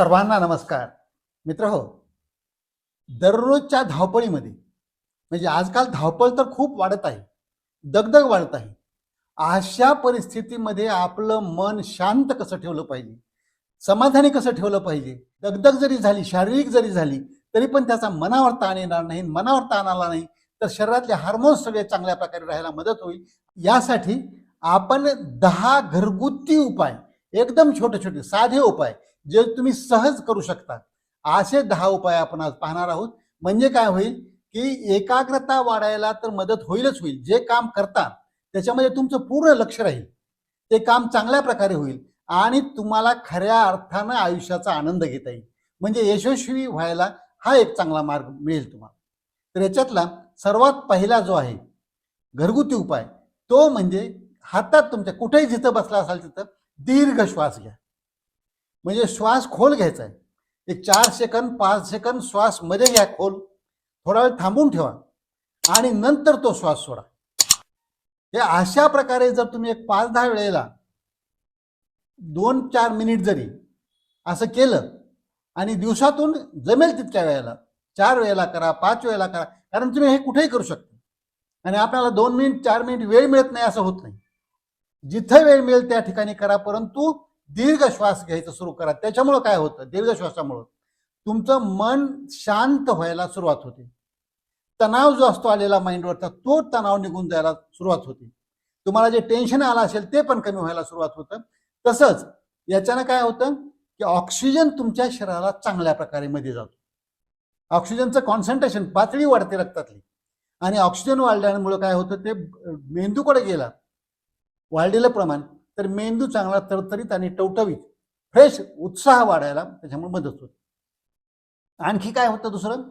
सर्वांना नमस्कार. मित्र हो दररोजच्या धावपळीमध्ये म्हणजे आजकाल धावपळ तर खूप वाढत आहे दगदग वाढत आहे. अशा परिस्थितीमध्ये आपलं मन शांत कसं ठेवलं पाहिजे? समाधानी कसं ठेवलं पाहिजे? दगदग जरी झाली शारीरिक जरी झाली तरी पण त्याचा मनावर ताण येणार नाही मनावर ताण आला नाही तर शरीरातले हार्मोन्स सगळे चांगल्या प्रकारे राहायला मदत होईल. यासाठी आपण दहा घरगुती उपाय एकदम छोटे छोटे साधे उपाय जे तुम्ही सहज करू शकता असे दहा उपाय आपण आज पाहणार आहोत. म्हणजे काय होईल? की एकाग्रता वाढायला तर मदत होईलच होईल. जे काम करता त्याच्यामध्ये तुमचं पूर्ण लक्ष राहील. ते काम चांगल्या प्रकारे होईल आणि तुम्हाला खऱ्या अर्थानं आयुष्याचा आनंद घेता येईल. म्हणजे यशस्वी व्हायला हा एक चांगला मार्ग मिळेल तुम्हाला. तर याच्यातला सर्वात पहिला जो आहे घरगुती उपाय तो म्हणजे हातात तुमच्या कुठेही जिथं बसला असाल तिथं दीर्घ श्वास घ्या. म्हणजे श्वास खोल घ्यायचा आहे. एक चार सेकंद पाच सेकंद श्वासमध्ये घ्या खोल. थोडा वेळ थांबून ठेवा. आणि नंतर तो श्वास सोडा. हे अशा प्रकारे जर तुम्ही एक पाच दहा वेळेला दोन चार मिनिट जरी असं केलं आणि दिवसातून जमेल तितक्या वेळेला चार वेळेला करा पाच वेळेला करा कारण तुम्ही हे कुठेही करू शकता. आणि आपल्याला दोन मिनिट चार मिनिट वेळ मिळत नाही असं होत नाही. जिथं वेळ मिळेल त्या ठिकाणी करा परंतु दीर्घ श्वास घ्यायचं सुरू करा. त्याच्यामुळं काय होतं? दीर्घ श्वासामुळं. तुमचं मन शांत व्हायला सुरुवात होते. तणाव जो असतो आलेला माइंडवरचा तो तणाव निघून जायला सुरुवात होते. तुम्हाला जे टेन्शन आलं असेल ते पण कमी व्हायला सुरुवात होतं. तसंच याच्यानं काय होतं की ऑक्सिजन तुमच्या शरीराला चांगल्या प्रकारे मध्ये जातो. ऑक्सिजनचं कॉन्सन्ट्रेशन पातळी वाढते रक्तातली. आणि ऑक्सिजन वाढल्यामुळे काय होतं ते मेंदूकडे गेला. वाढलेलं प्रमाण तर मेंदू चांगला तरतरीत आणि टवटवीत फ्रेश उत्साह वाढायला त्याच्यामुळे मदत होते. आणखी काय होतं दुसरं?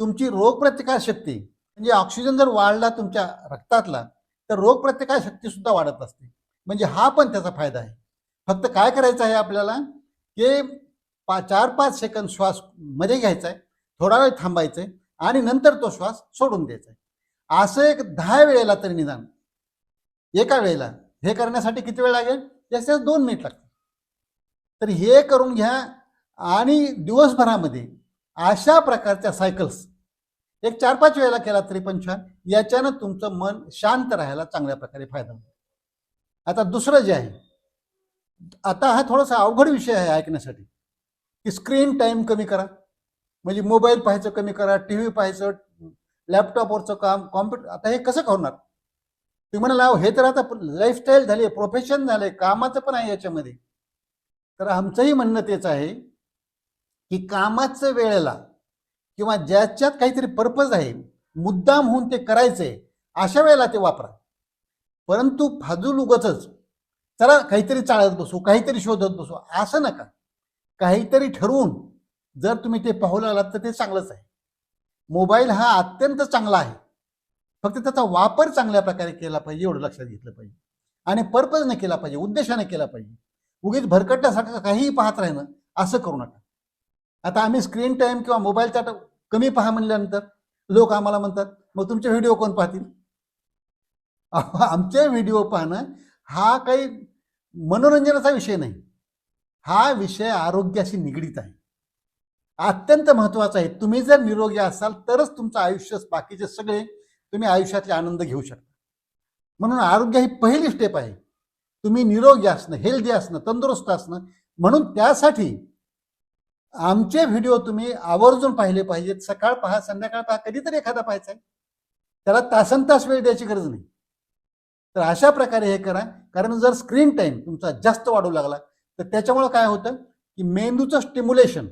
तुमची रोगप्रतिकार शक्ती म्हणजे ऑक्सिजन जर वाढला तुमच्या रक्तातला तर रोगप्रतिकार शक्ती सुद्धा वाढत असते. म्हणजे हा पण त्याचा फायदा आहे. फक्त काय करायचं आहे आपल्याला? की पा चार पाच सेकंद श्वासमध्ये घ्यायचा आहे थोडा वेळ थांबायचा आहे आणि नंतर तो श्वास सोडून द्यायचा आहे. असं एक दहा वेळेला तरी निदान. एका वेळेला. हे करण्यासाठी किती वेळ लागेल? जास्तीत दोन मिनिट लागतात तर हे करून घ्या आणि दिवसभरामध्ये अशा प्रकारच्या सायकल्स एक चार पाच वेळेला केला तरी पण छान. याच्यानं तुमचं मन शांत राहायला चांगल्या प्रकारे फायदा होतो आता दुसरं जे आहे आता हा थोडासा अवघड विषय आहे ऐकण्यासाठी. की स्क्रीन टाईम कमी करा. म्हणजे मोबाईल पाहायचं कमी करा टी व्ही पाहायचं लॅपटॉपवरचं काम कॉम्प्युटर आता हे कसं करणार? तुम्ही म्हणाला हे तर आता लाईफस्टाईल झाली प्रोफेशन झालंय कामाचं पण आहे याच्यामध्ये. तर आमचंही म्हणणं तेच आहे की कामाचं वेळेला किंवा ज्याच्यात काहीतरी पर्पज आहे मुद्दाम होऊन ते करायचंय अशा वेळेला ते वापरा. परंतु फाजूल उगच चला काहीतरी चाळत बसू काहीतरी शोधत बसू असं नका. काहीतरी ठरवून जर तुम्ही ते पाहू लागलात तर ते चांगलंच आहे. मोबाईल हा अत्यंत चांगला आहे. फक्त त्याचा वापर चांगल्या प्रकारे केला पाहिजे एवढं लक्षात घेतलं पाहिजे. आणि पर्पजने केला पाहिजे उद्देशाने केला पाहिजे. उगीच भरकटण्यासारखं काहीही पाहत राहिलं असं करू नका. आता आम्ही स्क्रीन टाईम किंवा मोबाईलचा कमी पहा म्हणल्यानंतर लोक आम्हाला म्हणतात मग तुमचे व्हिडिओ कोण पाहतील? आमचे व्हिडिओ पाहणं हा काही मनोरंजनाचा विषय नाही. हा विषय आरोग्याशी निगडीत आहे. अत्यंत महत्त्वाचा आहे. तुम्ही जर निरोगी असाल तरच तुमचं आयुष्य बाकीचे सगळे तुम्ही आयुष्यातले आनंद घेऊ शकता. म्हणून आरोग्य ही पहिली स्टेप आहे. तुम्ही निरोगी असणं हेल्दी असणं तंदुरुस्त असणं म्हणून त्यासाठी आमचे व्हिडिओ तुम्ही आवर्जून पाहिले पाहिजेत. सकाळ पहा संध्याकाळ पहा कधीतरी एखादा पाहायचा आहे. त्याला तासन तास वेळ द्यायची गरज नाही. तर अशा प्रकारे हे करा. कारण जर स्क्रीन टाईम तुमचा जास्त वाढू लागला तर त्याच्यामुळे काय होतं की मेंदूचं स्टिम्युलेशन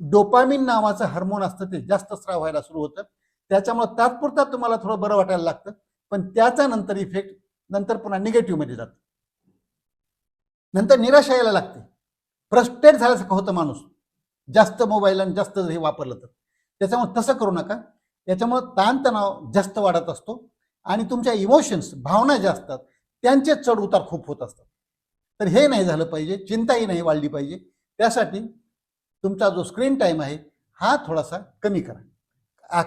डोपामिन नावाचं हार्मोन असतं ते जास्त स्राव व्हायला सुरू होतं. त्याच्यामुळे तात्पुरता तुम्हाला थोडं बरं वाटायला लागतं. पण त्याचा नंतर इफेक्ट नंतर पुन्हा निगेटिव्हमध्ये जातं. नंतर निराशा यायला लागते. फ्रस्ट्रेट झाल्यासारखं होतं माणूस. जास्त मोबाईल आणि जास्त हे वापरलं तर. त्याच्यामुळे तसं करू नका. त्याच्यामुळे ताणतणाव जास्त वाढत असतो. आणि तुमच्या इमोशन्स भावना ज्या असतात त्यांचे चढ उतार खूप होत असतात. तर हे नाही झालं पाहिजे. चिंताही नाही वाढली पाहिजे. त्यासाठी तुमचा जो स्क्रीन टाईम आहे हा थोडासा कमी करा.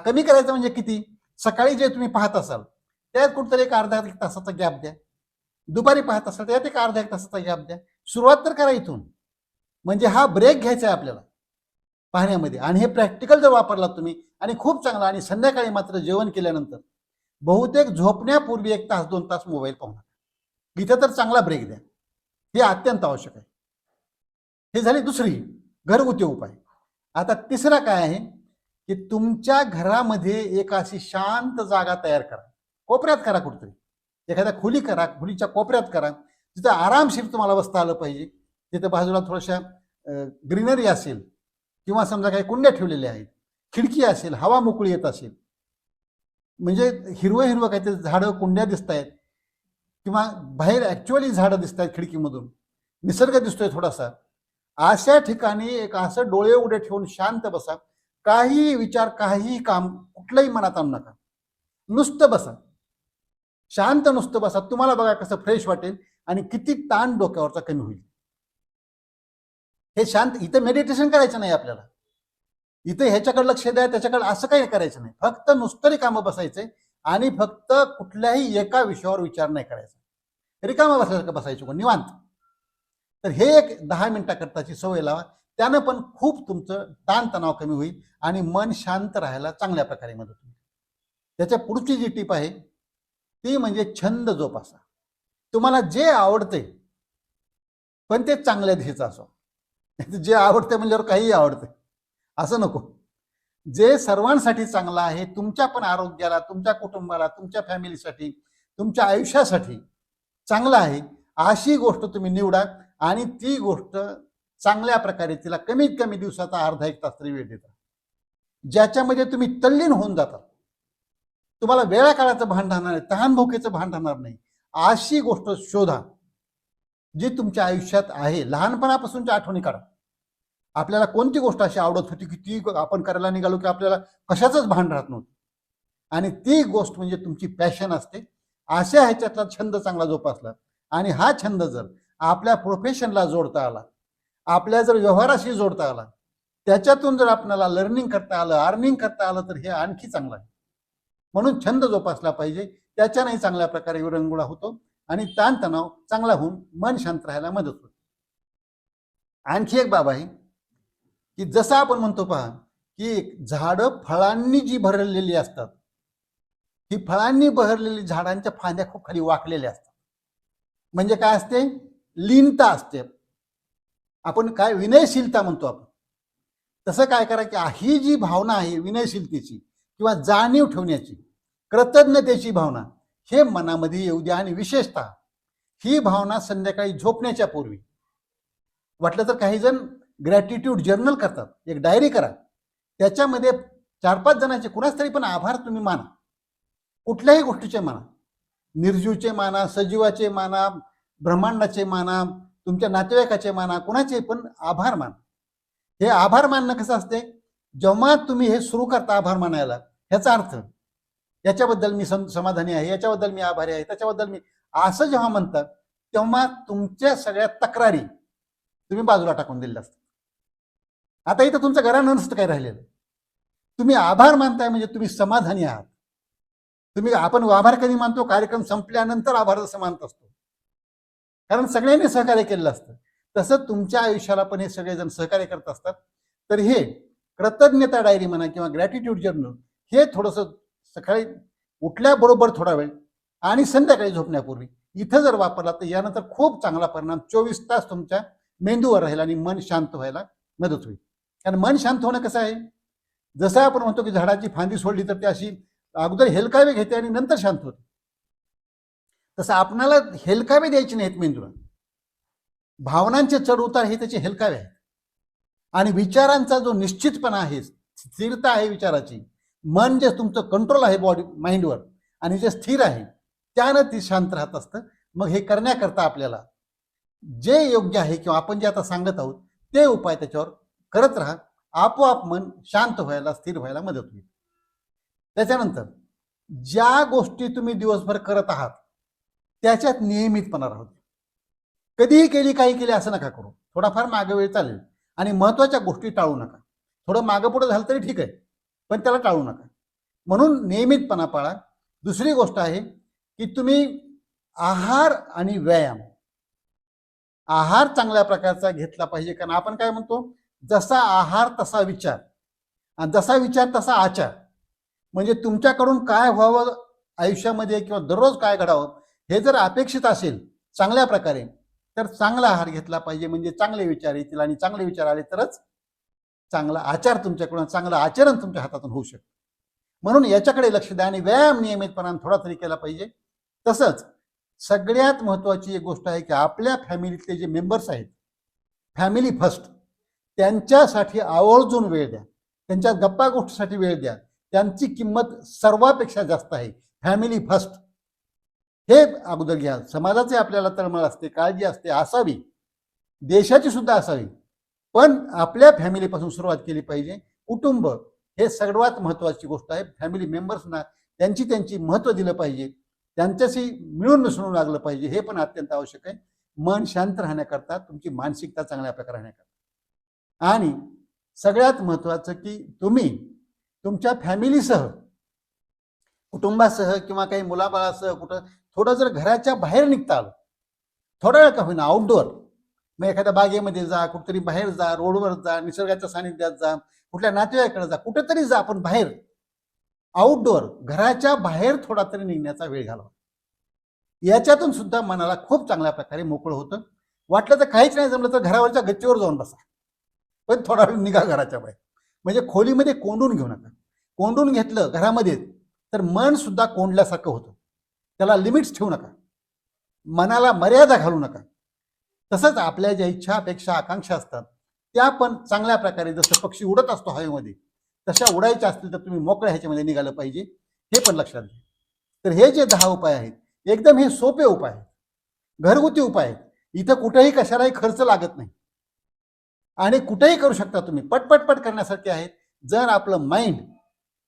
कमी करायचं म्हणजे किती? सकाळी जे तुम्ही पाहत असाल त्यात कुठतरी एक अर्धा एक तासाचा गॅप द्या. दुपारी पाहत असाल त्यात एक अर्धा एक तासाचा गॅप द्या. सुरुवात तर करा इथून. म्हणजे हा ब्रेक घ्यायचा आहे आपल्याला पाहण्यामध्ये. आणि हे प्रॅक्टिकल जर वापरला तुम्ही आणि खूप चांगला आणि संध्याकाळी मात्र जेवण केल्यानंतर बहुतेक झोपण्यापूर्वी एक तास दोन तास मोबाईल पाहू नका. इथं तर चांगला ब्रेक द्या. हे अत्यंत आवश्यक आहे. हे झाली दुसरी घरगुती उपाय. आता तिसरा काय आहे? की तुमच्या घरामध्ये एक अशी शांत जागा तयार करा. कोपऱ्यात करा कुठतरी. एखाद्या खोली करा खोलीच्या कोपऱ्यात करा. तिथं आरामशीर तुम्हाला बसता आलं पाहिजे. तिथं बाजूला थोड्याशा ग्रीनरी असेल किंवा समजा काही कुंड्या ठेवलेल्या आहेत खिडकी असेल हवा मोकळी येत असेल. म्हणजे हिरवं हिरवं काहीतरी झाडं कुंड्या दिसत आहेत किंवा बाहेर ॲक्च्युअली झाडं दिसत आहेत खिडकीमधून. निसर्ग दिसतोय थोडासा. अशा ठिकाणी एक असं डोळे उडे ठेवून शांत बसा. काही विचार काही काम कुठलंही मनात आणू नका. नुसतं बसा. शांत नुसतं बसा. तुम्हाला बघा कसं फ्रेश वाटेल आणि किती ताण डोक्यावरचा कमी होईल. हे शांत इथं मेडिटेशन करायचं नाही आपल्याला. इथं ह्याच्याकडे लक्ष द्या त्याच्याकडे असं काही करायचं नाही. फक्त नुसतं रिकामं बसायचंय आणि फक्त कुठल्याही एका विषयावर विचार नाही करायचा. रिकामं बसायचं बसायचं निवांत. तर हे एक दहा मिनिटाकरताची सवय लावा. त्यानं पण खूप तुमचं ताणतणाव कमी होईल आणि मन शांत राहायला चांगल्या प्रकारे मदत होईल. त्याच्या पुढची जी टीप आहे ती म्हणजे छंद जोपासा. तुम्हाला जे आवडते पण ते चांगल्या घ्यायचं असो. जे आवडते म्हणल्यावर काहीही आवडते असं नको. जे सर्वांसाठी चांगलं आहे तुमच्या पण आरोग्याला तुमच्या कुटुंबाला तुमच्या फॅमिलीसाठी तुमच्या आयुष्यासाठी चांगलं आहे अशी गोष्ट तुम्ही निवडा आणि ती गोष्ट चांगल्या प्रकारे तिला कमीत कमी दिवसाचा अर्धा एक तास तरी वेळ देता ज्याच्यामध्ये तुम्ही तल्लीन होऊन जाता तुम्हाला वेळा काळाचं भान राहणार नाही तहान भोकेचं भान राहणार नाही. अशी गोष्ट शोधा जी तुमच्या आयुष्यात आहे. लहानपणापासूनच्या आठवणी काढा. आपल्याला कोणती गोष्ट अशी आवडत होती की ती आपण करायला निघालो की आपल्याला कशाचंच भान राहत नव्हतं? आणि ती गोष्ट म्हणजे तुमची पॅशन असते. अशा ह्याच्यातला छंद चांगला जोपासला. आणि हा छंद जर आपल्या प्रोफेशनला जोडता आला आपल्या जर व्यवहाराशी जोडता आला त्याच्यातून जर आपल्याला लर्निंग करता आलं अर्निंग करता आलं तर हे आणखी चांगलं आहे. म्हणून छंद जोपासला पाहिजे. त्याच्यानेही चांगल्या प्रकारे विरंगुळा होतो आणि ताणतणाव चांगला होऊन मन शांत राहायला मदत होते. आणखी एक बाब आहे की जसं आपण म्हणतो पहा की झाडं फळांनी जी भरलेली असतात ही फळांनी बहरलेली झाडांच्या फांद्या खूप खाली वाकलेल्या असतात. म्हणजे काय असते? लीनता असते. आपण काय विनयशीलता म्हणतो आपण. तसं काय करा की ही जी भावना आहे विनयशीलतेची किंवा जाणीव ठेवण्याची कृतज्ञतेची भावना हे मनामध्ये येऊ द्या आणि विशेषतः ही भावना संध्याकाळी झोपण्याच्या पूर्वी. वाटलं तर काही जण ग्रॅटिट्यूड जर्नल करतात. एक डायरी करा. त्याच्यामध्ये चार पाच जणांचे कुणाच तरी पण आभार तुम्ही माना. कुठल्याही गोष्टीचे माना. निर्जीवचे माना सजीवाचे माना ब्रह्मांडाचे माना तुमच्या नातेवाईकाचे माना कुणाचे पण आभार मान. हे आभार मानणं कसं असते? जेव्हा तुम्ही हे सुरू करता आभार मानायला ह्याचा अर्थ याच्याबद्दल मी सम समाधानी आहे याच्याबद्दल मी आभारी आहे त्याच्याबद्दल मी असं जेव्हा म्हणतात तेव्हा तुमच्या सगळ्या तक्रारी तुम्ही बाजूला टाकून दिलेल्या असतात. आता इथं तुमचं घरानं नसतं काय राहिलेलं? तुम्ही आभार मानताय म्हणजे तुम्ही समाधानी आहात. तुम्ही आपण आभार कधी मानतो? कार्यक्रम संपल्यानंतर आभार जसं मानत असतो. कारण सगळ्यांनी सहकार्य केलेलं असतं. तसंच तुमच्या आयुष्याला पण हे सगळेजण सहकार्य करत असतात. तर हे कृतज्ञता डायरी म्हणा किंवा ग्रॅटिट्यूड जर्नल हे थोडंसं सकाळी उठल्याबरोबर थोडा वेळ आणि संध्याकाळी झोपण्यापूर्वी इथं जर वापरला तर यानंतर खूप चांगला परिणाम चोवीस तास तुमच्या मेंदूवर राहील आणि मन शांत व्हायला मदत होईल. कारण मन शांत होणं कसं आहे? जसं आपण म्हणतो की झाडाची फांदी सोडली तर ती अशी अगोदर हेलकावे घेते आणि नंतर शांत होते. तसं आपणाला हेलकावे द्यायचे नाहीत मेंदूला. भावनांचे चढ उतार हे त्याचे हेलकावे आहेत. आणि विचारांचा जो निश्चितपणा आहे स्थिरता आहे विचाराची मन जे तुमचं कंट्रोल आहे बॉडी माइंडवर आणि जे स्थिर आहे त्यानं ती शांत राहत असतं. मग हे करण्याकरता आपल्याला जे योग्य आहे किंवा आपण जे आता सांगत आहोत ते उपाय त्याच्यावर करत राहा. आपोआप मन शांत व्हायला स्थिर व्हायला मदत होईल. त्याच्यानंतर ज्या गोष्टी तुम्ही दिवसभर करत आहात त्याच्यात नियमितपणा राहू कधीही केली काही केली असं नका करू. थोडाफार मागे वेळ चालेल. आणि महत्त्वाच्या गोष्टी टाळू नका. थोडं मागं पुढं झालं तरी ठीक आहे पण त्याला टाळू नका. म्हणून नियमितपणा पाळा. दुसरी गोष्ट आहे की तुम्ही आहार आणि व्यायाम. आहार चांगल्या प्रकारचा घेतला पाहिजे कारण आपण काय म्हणतो? जसा आहार तसा विचार. आणि जसा विचार तसा आचार. म्हणजे तुमच्याकडून काय व्हावं आयुष्यामध्ये किंवा दररोज काय घडावं हे जर अपेक्षित असेल चांगल्या प्रकारे तर चांगला आहार घेतला पाहिजे. म्हणजे चांगले विचार येतील आणि चांगले विचार आले तरच चांगला आचार तुमच्याकडून चांगलं आचरण तुमच्या हातातून होऊ शकतं. म्हणून याच्याकडे लक्ष द्या आणि व्यायाम नियमितपणाने थोडा तरी केला पाहिजे. तसंच सगळ्यात महत्त्वाची एक गोष्ट आहे की आपल्या फॅमिलीतले जे मेंबर्स आहेत फॅमिली फर्स्ट त्यांच्यासाठी आवर्जून वेळ द्या. त्यांच्या गप्पा गोष्टीसाठी वेळ द्या. त्यांची किंमत सर्वापेक्षा जास्त आहे. Family first. हे अगोदर घ्या. समाजाचे आपल्याला तळमळ असते काळजी असते असावी. देशाची सुद्धा असावी. पण आपल्या फॅमिलीपासून सुरुवात केली पाहिजे. कुटुंब हे सर्वात महत्त्वाची गोष्ट आहे. फॅमिली मेंबर्सना त्यांची त्यांची महत्त्व दिलं पाहिजे. त्यांच्याशी मिळून मिसळून लागलं पाहिजे. हे पण अत्यंत आवश्यक आहे. मन शांत राहण्याकरता तुमची मानसिकता चांगल्या प्रकारे राहण्याकरता. आणि सगळ्यात महत्त्वाचं की तुम्ही तुमच्या फॅमिलीसह कुटुंबासह किंवा काही मुलाबाळासह कुठं थोडं जर घराच्या बाहेर निघता आलं थोडा वेळ का होईना आउटडोअर मग एखाद्या बागेमध्ये जा कुठेतरी बाहेर जा रोडवर जा निसर्गाच्या सानिध्यात जा कुठल्या नातेवाईकडे जा कुठेतरी जा आपण बाहेर. आउटडोअर घराच्या बाहेर थोडा तरी निघण्याचा वेळ घालवा. याच्यातून सुद्धा मनाला खूप चांगल्या प्रकारे मोकळं होतं. वाटलं तर काहीच नाही जमलं तर घरावरच्या गच्चीवर जाऊन बसा. पण थोडा वेळ निघा घराच्या बाहेर. म्हणजे खोलीमध्ये कोंडून घेऊ नका. कोंडून घेतलं घरामध्ये तर मन सुद्धा कोंडल्यासारखं होतं. त्याला लिमिट्स ठेवू नका. मनाला मर्यादा घालू नका. तसंच आपल्या ज्या इच्छा अपेक्षा आकांक्षा असतात त्या पण चांगल्या प्रकारे जसं पक्षी उडत असतो हवेमध्ये तशा उडायच्या असतील तर तुम्ही मोकळ्या ह्याच्यामध्ये निघालं पाहिजे. हे पण लक्षात घ्या. तर हे जे दहा उपाय आहेत एकदम हे सोपे उपाय आहेत. घरगुती उपाय आहेत. इथं कुठेही कशालाही खर्च लागत नाही. आणि कुठेही करू शकता तुम्ही पटपटपट करण्यासारखे आहेत. जर आपलं माइंड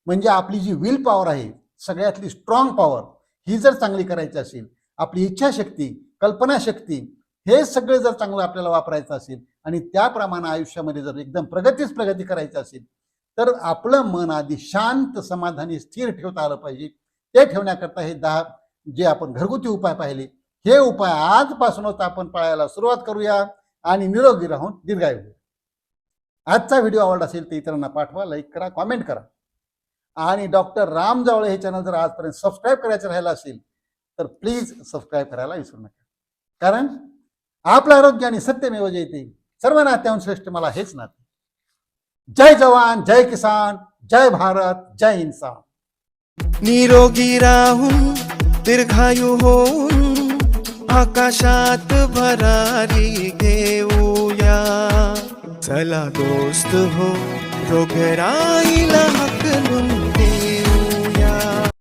म्हणजे आपली जी विल पॉवर आहे सगळ्यातली स्ट्रॉंग पॉवर ही जर चांगली करायची असेल आपली इच्छाशक्ती कल्पनाशक्ती हे सगळे जर चांगलं आपल्याला वापरायचं असेल आणि त्याप्रमाणे आयुष्यामध्ये जर एकदम प्रगतीच प्रगती करायची असेल तर आपलं मन आधी शांत समाधानी स्थिर ठेवता आलं पाहिजे. ते ठेवण्याकरता हे दहा जे आपण घरगुती उपाय पाहिले हे उपाय आजपासूनच आपण पाळायला सुरुवात करूया आणि निरोगी राहून दीर्घायू आजचा व्हिडिओ आवडला असेल तर इतरांना पाठवा लाईक करा कॉमेंट करा. आणि डॉक्टर राम जावळे हे चॅनल जर आजपर्यंत सबस्क्राईब करायचं राहिलं असेल तर प्लीज सबस्क्राईब करायला विसरू नका. कारण आपलं आरोग्य आणि सत्यमेव जयते सर्व नात्याहून श्रेष्ठ मला हेच नाते. जय जवान जय किसान जय भारत जय इन्सान. निरोगी राहून दीर्घायू होऊन आकाशात भरारी घेऊया. चला दोस्त हो रोगराईला